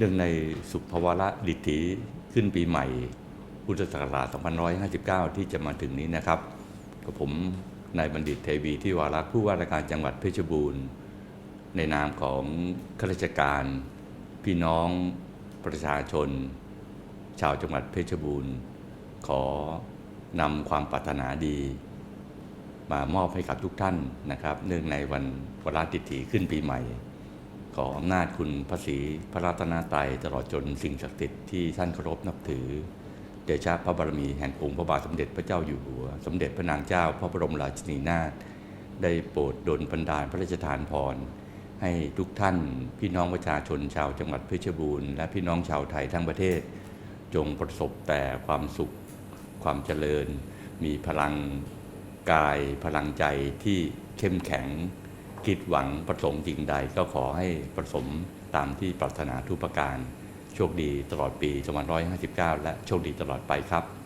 เรื่องในสุภวระดิถีขึ้นปีใหม่ พุทธศักราช2559 ที่จะมาถึงนี้นะครับกับผมนายบัณฑิตเทวีที่วาระผู้ว่าราชการจังหวัดเพชรบูรณ์ ในนามของข้าราชการ พี่น้องประชาชน ชาวจังหวัดเพชรบูรณ์ ขอนำความปรารถนาดี มามอบให้กับทุกท่านนะครับ เนื่องในวันวาราติถีขึ้นปีใหม่ ขออำนาจคุณพระศรีพระรัตนตรัยตลอดจนสิ่งศักดิ์สิทธิ์ที่ท่านเคารพนับถือ เดชะพระบารมีแห่งองค์พระบาทสมเด็จพระเจ้าอยู่หัว สมเด็จพระนางเจ้าพระบรมราชินีนาถได้โปรดดลบันดาลพระราชทานพร ให้ทุกท่านพี่น้องประชาชนชาวจังหวัดเพชรบูรณ์และพี่น้องชาวไทยทั้งประเทศ จงประสบแต่ความสุขความเจริญ มีพลังกายพลังใจที่เข้มแข็ง คิดหวังประสงค์จริงใดก็ขอให้ประสมตามที่ปรารถนาทุกประการ โชคดีตลอดปี 2559 และโชคดีตลอดไปครับ